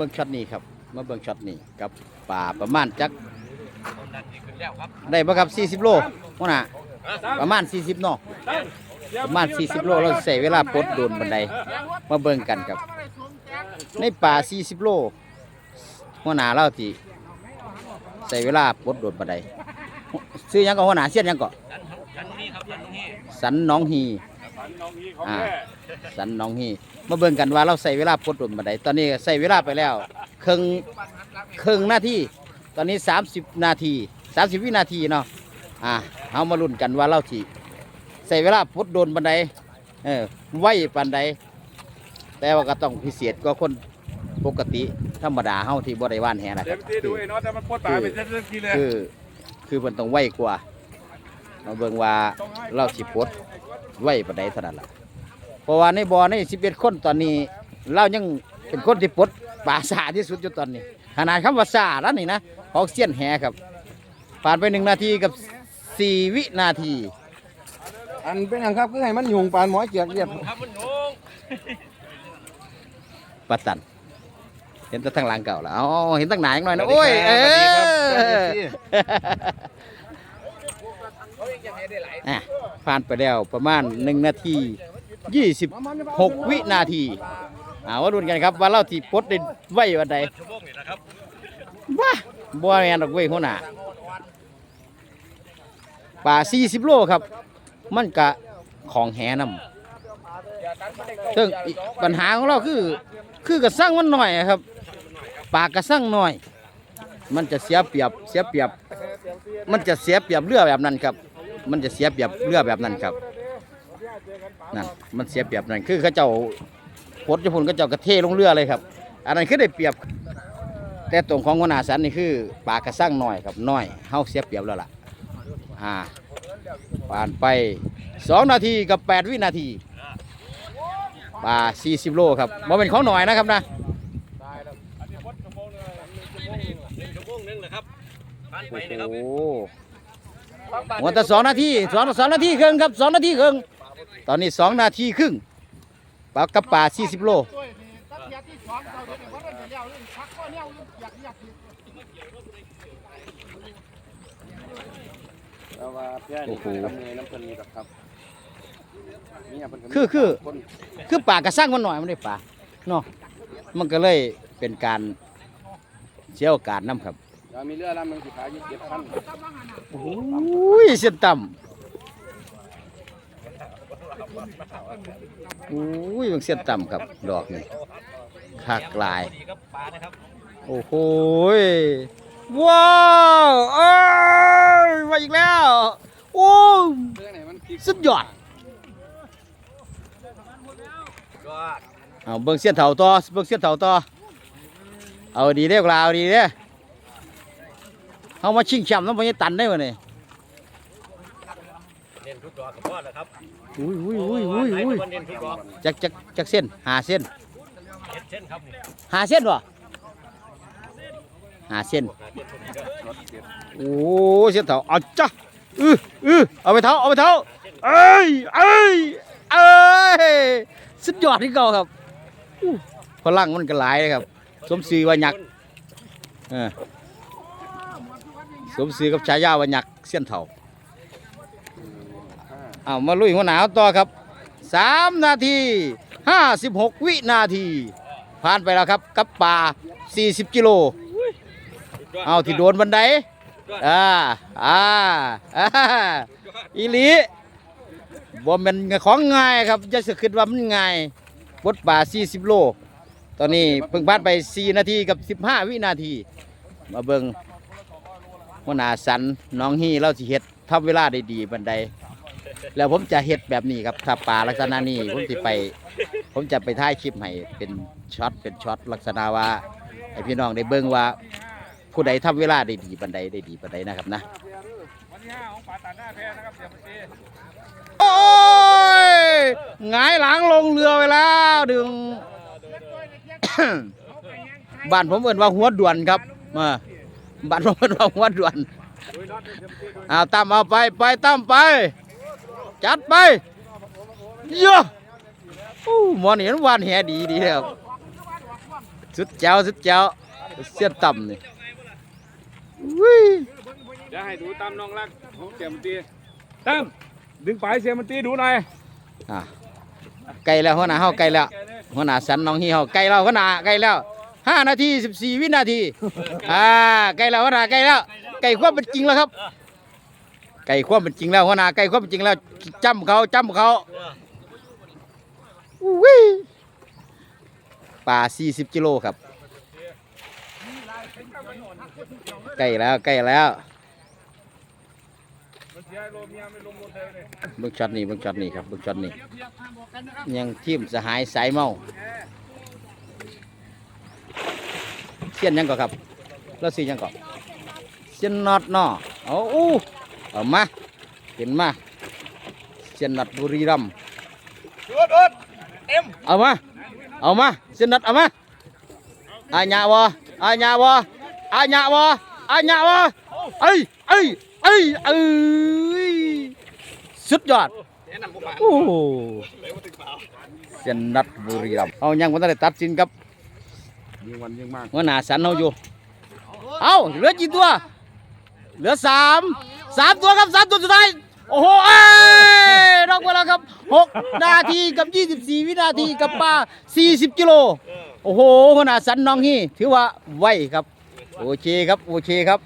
เบิ่งช็อตนี้ครับ มาเบิ่งช็อตนี้กับป่าประมาณจักได้บ่ครับ 40 โลว่าน่ะประมาณ 40เนาะประมาณ 40 โลเราใส่เวลาปลดโดนบันไดมาเบิ่งกันครับ ในป่า 40 โลหัวหน้าเราที่ใส่เวลาปลดโดนบันไดซื้อหยังก็หัวหน้าเสียนหยังก็สัน หน้องฮีอ่าสันหน้องฮีมาเบิ่งกันว่าเราใส่เวลาปลดโดนบันไดตอนนี้ใส่เวลาไปแล้วครึ่งครึ่งนาทีตอนนี้ 30 นาที 30 วินาทีเนาะอ่าเอามาลุ้นกันว่าเราที่ใส่เวลาปลดโดนบันไดเออไวปานใดแต่ว่าก็ต้องพิเศษกว่าคนปกติธรรมดาเฮาที่บ่ได้ว่านแหนะคเดี๋รัยวบพี่ดูไอ้น็อตแต่มันพ่นตายไปเส้นๆทีเลยคือคือมันต้องไวกว่ามาเบิ่งว่าเราสิปลด ไวปานใดเท่านั้นล่ะเพราะว่าในบ่อใน11คนตอนนี้เรายังเป็นคนที่ปลดปลาสาที่สุดอยู่ตอนนี้ขนาดคำว่าสาแล้วนี่นะของเสี้ยนแหครับ ผ่านไปหนึ่งนาทีกับสี่วินาที อันเป็นอันครับคือให้มันยุงปานหมอเกียกเรียบครับมันโยงปัตตัน เห็นแต่ทางหลังเก่าแล้วอ๋อเห็นตั้งหนาอย่างหน่อยนะโอ้ยเออ อะผ่านไปแล้วประมาณหนึ่งนาทียี่สิบหกวินาทีอ่าว่าดูกันครับว่าเราที่ปลดได้ไววันใดชั่วโมงนี่นะครับว้าบัวแมนดอกเว้ยหัวหน้าป่าสี่สิบโลครับ มันกะของแหนำซึ่งอีกปัญหาของเราคือ คือกระสั่งมันหน่อยอะครับปากกระสั่งหน่อย มันจะเสียเปรียบเสียเปรียบ มันจะเสียเปรียบเรือแบบนั้นครับ มันจะเสียเปรียบเรือแบบนั้นครับนั่นมันเสียเปรียบนั่นคือเขาเจ้าพดญี่ปุ่นเขาเจ้ากระเทลงเรือเลยครับ อันนั้นคือได้เปรียบ แต่ตรงของหัวหน้าสันนี่คือปลากระสั่งหน่อยครับน้อยเฮาเสียเปรียบแล้วล่ะอ่าผ่านไปสองนาทีกับแปดวินาทีปลา40โลครับบ่เป็นของหน่อยนะครับนะอันนี้พ่นชั่วโมงนึงหนึ่งชั่วโมงนึงเหรอ หหัวแต่สองนาทีสองสองนาทีครึ่งครับสองนาทีครึ่งตอนนี้สองนาทีครึ่งปลากระป่า40โลแต่ว่าเพื่อนโอ้โหทำเนยน้ำเพลินนี่ครับเนี่ยเพิ่นก็มีคือคือคนคือปลากระสั่งมันหน่อยมันได้ปลาเนาะมันก็เลยเป็นการเชี่ยวการน้ำครับ แล้วมีเรือลำหนึงสิขายยู่เจ็ดพันโอ้ยเส้นต่ำโอ้ยมันเส้นต่ำครับ ดอกนี่คักลายดีครับปลานะครับโอ้โหว้าวเอ้ยมาอีกแล้ว โอ้สุดยอดเอาเบิ่งเสี้ยนเถาต่อเบิ่งเสี้ยนเถาต่อเอาดีเด้อกล่าวดีเด้อ เอามาชิงแชมป์น้ำมันตันได้บ่เนี่ยเน้นทุกดอกกับพ่อนะครับอุ้ยอุ้ยอุ้ยอุ้ยอุ้ยเน้นทุกดอกจักจักจักเส้นหาเส้นเจ็ดเส้นครับนี่หาเส้นบ่หาเส้นโอ้เส้นเถาเอาจ้ะอืออือเอาไปเท้าเอาไปเท้าเอ้ยเอ้ยเอ้ยสุดยอดที่เก่าครับอู้พลังมันก็หลายเลยครับ สมศรีว่ายักษ์เออ สมศรีกับฉายาว่ายักษ์เส้นเถาเอามาลุยหัวหนาวต่อครับสามนาทีห้าสิบหกวินาที ผ่านไปแล้วครับ กับป่า40กิโล เอาที่โดนบันไดอ่าอ่าอ่าอีลีบ่แมันของง่ายครับจะสึกคิดว่ามันง่ายบดป่า40โล ตอนนี้เพิ่งผ่านไป4นาทีกับ15วินาที มาเบิง วหน้าสันน้องฮี่เราสิเฮ็ดทำเวลาได้ดีบันได แล้วผมจะเฮ็ดแบบนี้ครับถ้าป่าลักษณะนี้ผมสิไป ผมจะไปถ่ายคลิปให้เป็นช็อตเป็นช็อตลักษณะว่าให้พี่น้องได้เบิ่งว่าผู้ใดทำเวลาได้ดีบันไดได้ดีบันไดนะครับนะวันที่ห้าของป่าตัดหน้าแพนะครับเดี๋ยวไปตีโอ้ยหงายหลังลงเรือไปแล้วดึง บ้านผมเอิ้นว่าหัวด่วนครับมา บ้านผมเอิ้นว่าหัวด่วนเอาตามเอาไปไปตามไป จัดไปเยอะอู้หมอนี่มันวานแหดีดีแล้วสุดแจ๋วสุดแจ๋วเสียนต่ำนี่อุ้ยจะให้ดูตามน้องรักของเสียมันตีตั้มดึงปลายเสียมันตีดูหน่อยอะไกลแล้วหัวหน้าเฮาไกลแล้วหัวหน้าสันน้องฮีเฮาไกลแล้วหัวหน้าไกลแล้ว ห้านาทีสิบสี่วินาที อ่าไกลแล้วหัวหน้าไกลแล้วไกลความเป็นจริงแล้วครับ ไกลความเป็นจริงแล้วหัวหน้าไกลความเป็นจริงแล้วจำเขาจำเขาอุ้ยป่าสี่สิบกิโลครับใกล้แล้วใกล้แล้วเสียโลเมียไม่ลงหมดนี่เบิ่งช็อตนี้เบิ่งช็อตนี้ครับเบิ่งช็อตนี้ยังทีมสหายสายเมาเสียนยังก่อครับแล้วสียังก่อเสียนน็อตเนาะเอาอู้เอามาเห็นมาเสียนน็อตบุรีรัมย์ดูดดูดเต็มเอามาเอามาเสียนน็อตเอามาอาญาวะอาญาวะอาญาวะอาญาวะเอ้ยเอ้ยเอ้ยเอ้ยสุดยอดแนะนำผมมาโอ้โหเลยว่าถึงเปล่าเสียนนัดบุรีรัมย์เอายังวันได้ตัดสินกับ ยิงวันยิงมากหัวหน้าสันเอาอยู่ เอาเหลือกี่ตัว เหลือสามสามตัวครับสามตัวสุดท้ายโอ้โหเอ้ยรอกไปแล้วครับหกนาทีกับยี่สิบสี่วินาทีกับปลาสี่สิบกิโลโอ้โหหัวหน้าสันน้องฮี่ถือว่าไวครับ โอเคครับ โอเคครับ